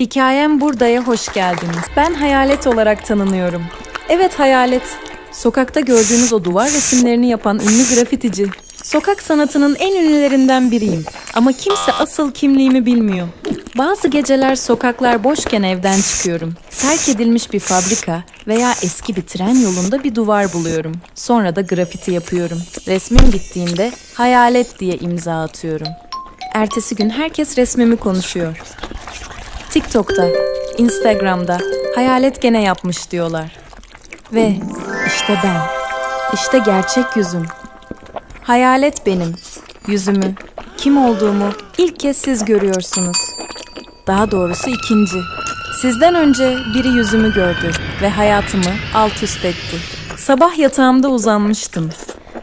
Hikayem Burada'ya hoş geldiniz. Ben Hayalet olarak tanınıyorum. Evet Hayalet. Sokakta gördüğünüz o duvar resimlerini yapan ünlü grafitici. Sokak sanatının en ünlülerinden biriyim. Ama kimse asıl kimliğimi bilmiyor. Bazı geceler sokaklar boşken evden çıkıyorum. Terk edilmiş bir fabrika veya eski bir tren yolunda bir duvar buluyorum. Sonra da grafiti yapıyorum. Resmim bittiğinde hayalet diye imza atıyorum. Ertesi gün herkes resmimi konuşuyor. TikTok'ta, Instagram'da hayalet gene yapmış diyorlar. Ve işte ben. İşte gerçek yüzüm. Hayalet benim. Yüzümü, kim olduğumu ilk kez siz görüyorsunuz. Daha doğrusu ikinci. Sizden önce biri yüzümü gördü ve hayatımı alt üst etti. Sabah yatağımda uzanmıştım.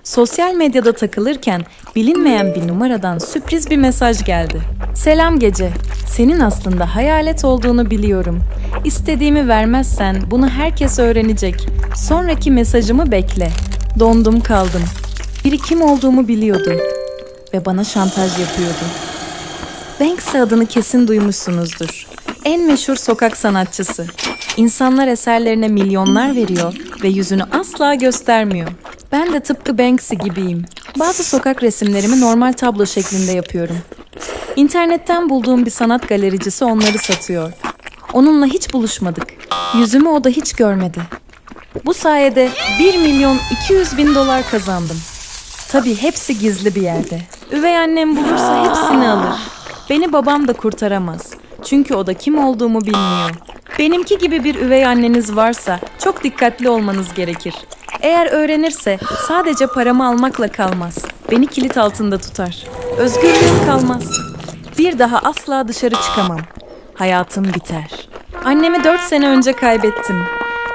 Sosyal medyada takılırken bilinmeyen bir numaradan sürpriz bir mesaj geldi. Selam gece. Senin aslında hayalet olduğunu biliyorum. İstediğimi vermezsen bunu herkes öğrenecek. Sonraki mesajımı bekle. Dondum kaldım. Biri kim olduğumu biliyordu ve bana şantaj yapıyordu. Banksy adını kesin duymuşsunuzdur. En meşhur sokak sanatçısı. İnsanlar eserlerine milyonlar veriyor ve yüzünü asla göstermiyor. Ben de tıpkı Banksy gibiyim. Bazı sokak resimlerimi normal tablo şeklinde yapıyorum. İnternetten bulduğum bir sanat galericisi onları satıyor. Onunla hiç buluşmadık. Yüzümü o da hiç görmedi. Bu sayede 1 milyon 200 bin dolar kazandım. Tabii hepsi gizli bir yerde. Üvey annem bulursa hepsini alır. Beni babam da kurtaramaz. Çünkü o da kim olduğumu bilmiyor. Benimki gibi bir üvey anneniz varsa çok dikkatli olmanız gerekir. Eğer öğrenirse sadece paramı almakla kalmaz. Beni kilit altında tutar. Özgürlüğüm kalmaz. Bir daha asla dışarı çıkamam. Hayatım biter. Annemi dört sene önce kaybettim.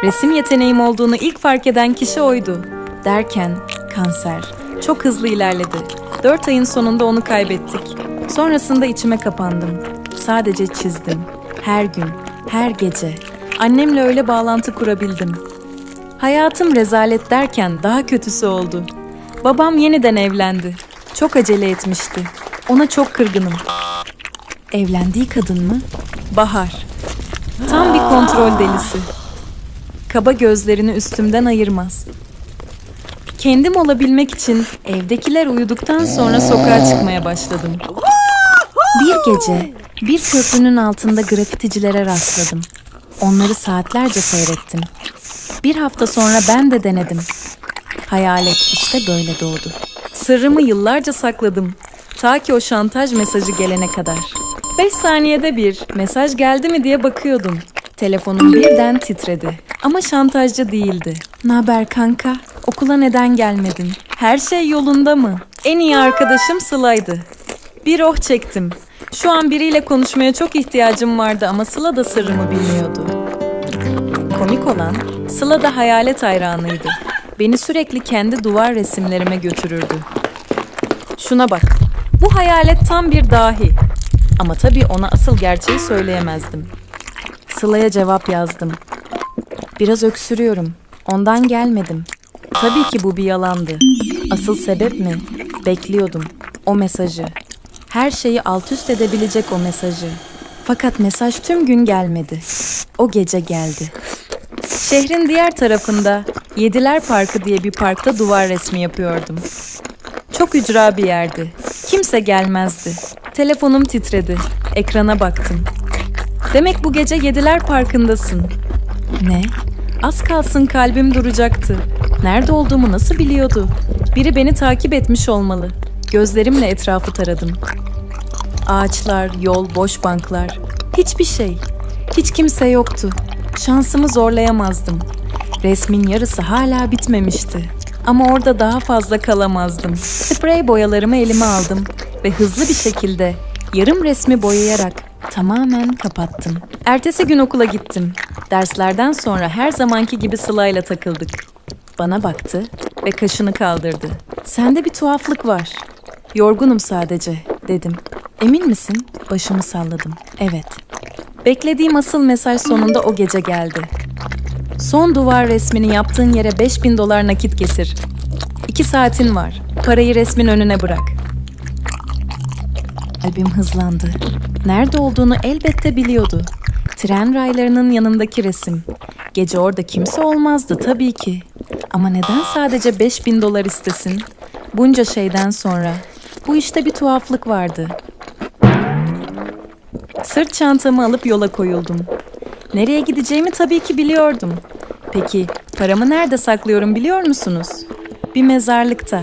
Resim yeteneğim olduğunu ilk fark eden kişi oydu. Derken kanser çok hızlı ilerledi. Dört ayın sonunda onu kaybettik. Sonrasında içime kapandım. Sadece çizdim. Her gün, her gece. Annemle öyle bağlantı kurabildim. Hayatım rezalet derken daha kötüsü oldu. Babam yeniden evlendi. Çok acele etmişti. Ona çok kırgınım. Evlendiği kadın mı? Bahar. Tam bir kontrol delisi. Kaba gözlerini üstümden ayırmaz. Kendim olabilmek için evdekiler uyuduktan sonra sokağa çıkmaya başladım. Bir gece bir köprünün altında grafiticilere rastladım. Onları saatlerce seyrettim. Bir hafta sonra ben de denedim. Hayalet işte böyle doğdu. Sırrımı yıllarca sakladım. Ta ki o şantaj mesajı gelene kadar. Beş saniyede bir mesaj geldi mi diye bakıyordum. Telefonum birden titredi. Ama şantajcı değildi. Naber kanka? Okula neden gelmedin? Her şey yolunda mı? En iyi arkadaşım Sıla'ydı. Bir oh çektim. Şu an biriyle konuşmaya çok ihtiyacım vardı ama Sıla da sırrımı bilmiyordu. Komik olan Sıla da hayalet hayranıydı. Beni sürekli kendi duvar resimlerime götürürdü. Şuna bak. Bu hayalet tam bir dahi. Ama tabii ona asıl gerçeği söyleyemezdim. Sıla'ya cevap yazdım. Biraz öksürüyorum. Ondan gelmedim. Tabii ki bu bir yalandı. Asıl sebep mi? Bekliyordum. O mesajı. Her şeyi alt üst edebilecek o mesajı. Fakat mesaj tüm gün gelmedi. O gece geldi. Şehrin diğer tarafında Yediler Parkı diye bir parkta duvar resmi yapıyordum. Çok ücra bir yerdi. Kimse gelmezdi. Telefonum titredi. Ekrana baktım. Demek bu gece Yediler Parkı'ndasın. Ne? Az kalsın kalbim duracaktı. Nerede olduğumu nasıl biliyordu? Biri beni takip etmiş olmalı. Gözlerimle etrafı taradım. Ağaçlar, yol, boş banklar. Hiçbir şey. Hiç kimse yoktu. Şansımı zorlayamazdım. Resmin yarısı hala bitmemişti. Ama orada daha fazla kalamazdım. Sprey boyalarımı elime aldım ve hızlı bir şekilde yarım resmi boyayarak tamamen kapattım. Ertesi gün okula gittim. Derslerden sonra her zamanki gibi Sıla'yla takıldık. Bana baktı ve kaşını kaldırdı. Sende bir tuhaflık var. Yorgunum sadece, dedim. Emin misin? Başımı salladım. Evet. Beklediğim asıl mesaj sonunda o gece geldi. Son duvar resmini yaptığın yere 5000 dolar nakit getir. İki saatin var. Parayı resmin önüne bırak. Kalbim hızlandı. Nerede olduğunu elbette biliyordu. Tren raylarının yanındaki resim. Gece orada kimse olmazdı tabii ki. Ama neden sadece 5000 dolar istesin? Bunca şeyden sonra. Bu işte bir tuhaflık vardı. Sırt çantamı alıp yola koyuldum. Nereye gideceğimi tabii ki biliyordum. Peki paramı nerede saklıyorum biliyor musunuz? Bir mezarlıkta.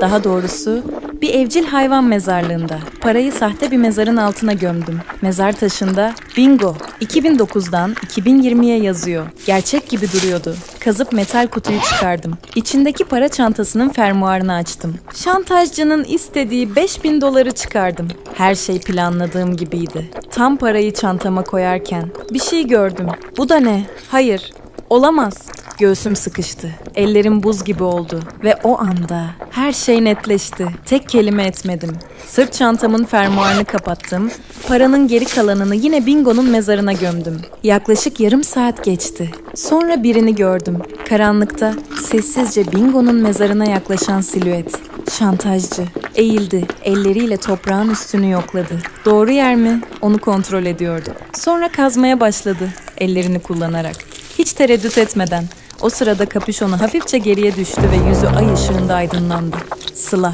Daha doğrusu bir evcil hayvan mezarlığında. Parayı sahte bir mezarın altına gömdüm. Mezar taşında bingo 2009'dan 2020'ye yazıyor. Gerçek gibi duruyordu. Kazıp metal kutuyu çıkardım. İçindeki para çantasının fermuarını açtım. Şantajcının istediği 5000 doları çıkardım. Her şey planladığım gibiydi. Tam parayı çantama koyarken bir şey gördüm. Bu da ne? Hayır, Olamaz. Göğsüm sıkıştı. Ellerim buz gibi oldu. Ve o anda her şey netleşti. Tek kelime etmedim. Sırt çantamın fermuarını kapattım. Paranın geri kalanını yine Bingo'nun mezarına gömdüm. Yaklaşık yarım saat geçti. Sonra birini gördüm. Karanlıkta sessizce Bingo'nun mezarına yaklaşan silüet. Şantajcı. Eğildi. Elleriyle toprağın üstünü yokladı. Doğru yer mi? Onu kontrol ediyordu. Sonra kazmaya başladı. Ellerini kullanarak. Hiç tereddüt etmeden. O sırada kapüşonu hafifçe geriye düştü ve yüzü ay ışığında aydınlandı. Sıla.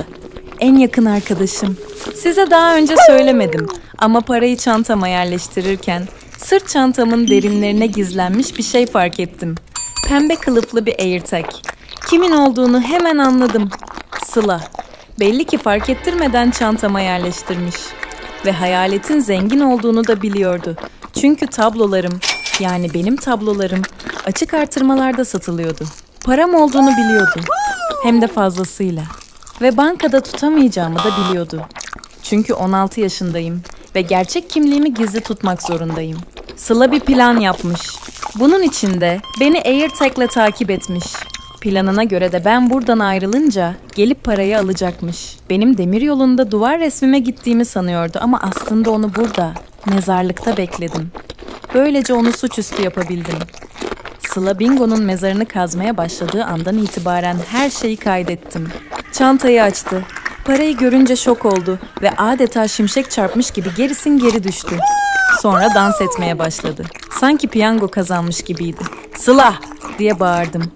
En yakın arkadaşım. Size daha önce söylemedim ama parayı çantama yerleştirirken sırt çantamın derinlerine gizlenmiş bir şey fark ettim. Pembe kılıflı bir AirTag. Kimin olduğunu hemen anladım. Sıla. Belli ki fark ettirmeden çantama yerleştirmiş. Ve hayaletin zengin olduğunu da biliyordu. Çünkü tablolarım, yani benim tablolarım açık artırmalarda satılıyordu. Param olduğunu biliyordu. Hem de fazlasıyla. Ve bankada tutamayacağımı da biliyordu. Çünkü 16 yaşındayım ve gerçek kimliğimi gizli tutmak zorundayım. Sıla bir plan yapmış. Bunun için de beni AirTag'le takip etmiş. Planına göre de ben buradan ayrılınca gelip parayı alacakmış. Benim demir yolunda duvar resmime gittiğimi sanıyordu ama aslında onu burada, mezarlıkta bekledim. Böylece onu suçüstü yapabildim. Sıla Bingo'nun mezarını kazmaya başladığı andan itibaren her şeyi kaydettim. Çantayı açtı. Parayı görünce şok oldu ve adeta şimşek çarpmış gibi gerisin geri düştü. Sonra dans etmeye başladı. Sanki piyango kazanmış gibiydi. Sıla diye bağırdım.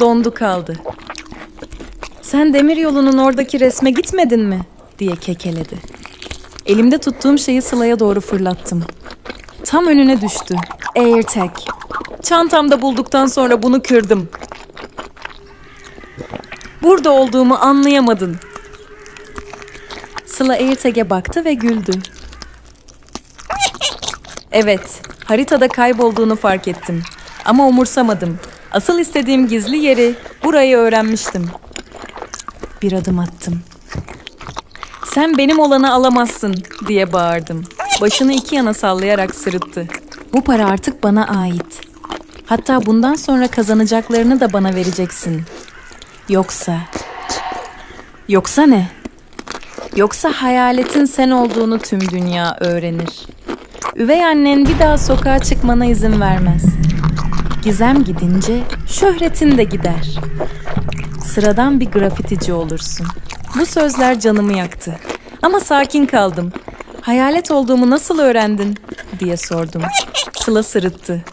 Dondu kaldı. Sen demir yolunun oradaki resme gitmedin mi? diye kekeledi. Elimde tuttuğum şeyi Sıla'ya doğru fırlattım. Tam önüne düştü. AirTag. Çantamda bulduktan sonra bunu kırdım. Burada olduğumu anlayamadın. Sıla AirTag'e baktı ve güldü. Evet, haritada kaybolduğunu fark ettim. Ama umursamadım. Asıl istediğim gizli yeri burayı öğrenmiştim. Bir adım attım. Sen benim olanı alamazsın diye bağırdım. Başını iki yana sallayarak sırıttı. Bu para artık bana ait. Hatta bundan sonra kazanacaklarını da bana vereceksin. Yoksa... Yoksa ne? Yoksa hayaletin sen olduğunu tüm dünya öğrenir. Üvey annen bir daha sokağa çıkmana izin vermez. Gizem gidince şöhretin de gider. Sıradan bir grafitici olursun. Bu sözler canımı yaktı. Ama sakin kaldım. Hayalet olduğumu nasıl öğrendin? diye sordum. Sıla sırıttı.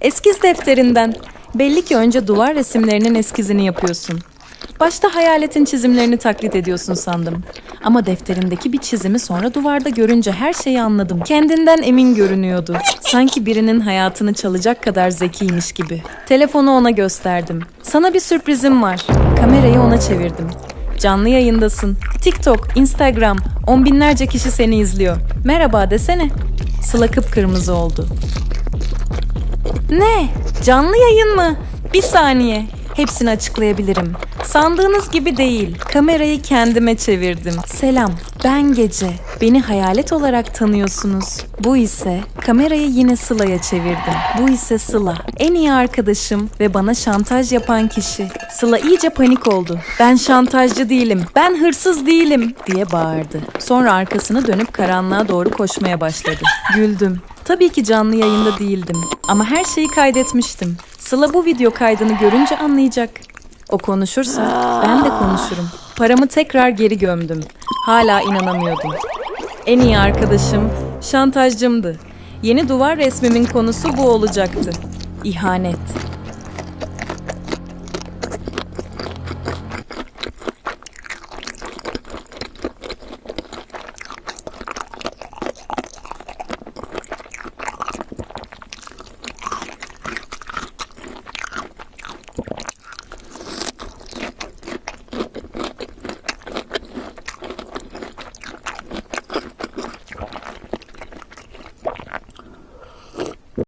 Eskiz defterinden. Belli ki önce duvar resimlerinin eskizini yapıyorsun. Başta hayaletin çizimlerini taklit ediyorsun sandım. Ama defterindeki bir çizimi sonra duvarda görünce her şeyi anladım. Kendinden emin görünüyordu. Sanki birinin hayatını çalacak kadar zekiymiş gibi. Telefonu ona gösterdim. Sana bir sürprizim var. Kamerayı ona çevirdim. Canlı yayındasın. TikTok, Instagram, on binlerce kişi seni izliyor. Merhaba desene. Sıla kıpkırmızı oldu. Ne? Canlı yayın mı? Bir saniye. Hepsini açıklayabilirim. Sandığınız gibi değil. Kamerayı kendime çevirdim. Selam, ben Gece. Beni hayalet olarak tanıyorsunuz. Bu ise kamerayı yine Sıla'ya çevirdim. Bu ise Sıla. En iyi arkadaşım ve bana şantaj yapan kişi. Sıla iyice panik oldu. Ben şantajcı değilim. Ben hırsız değilim diye bağırdı. Sonra arkasını dönüp karanlığa doğru koşmaya başladı. Güldüm. Tabii ki canlı yayında değildim ama her şeyi kaydetmiştim. Sıla bu video kaydını görünce anlayacak. O konuşursa ben de konuşurum. Paramı tekrar geri gömdüm. Hala inanamıyordum. En iyi arkadaşım şantajcımdı. Yeni duvar resmimin konusu bu olacaktı. İhanet.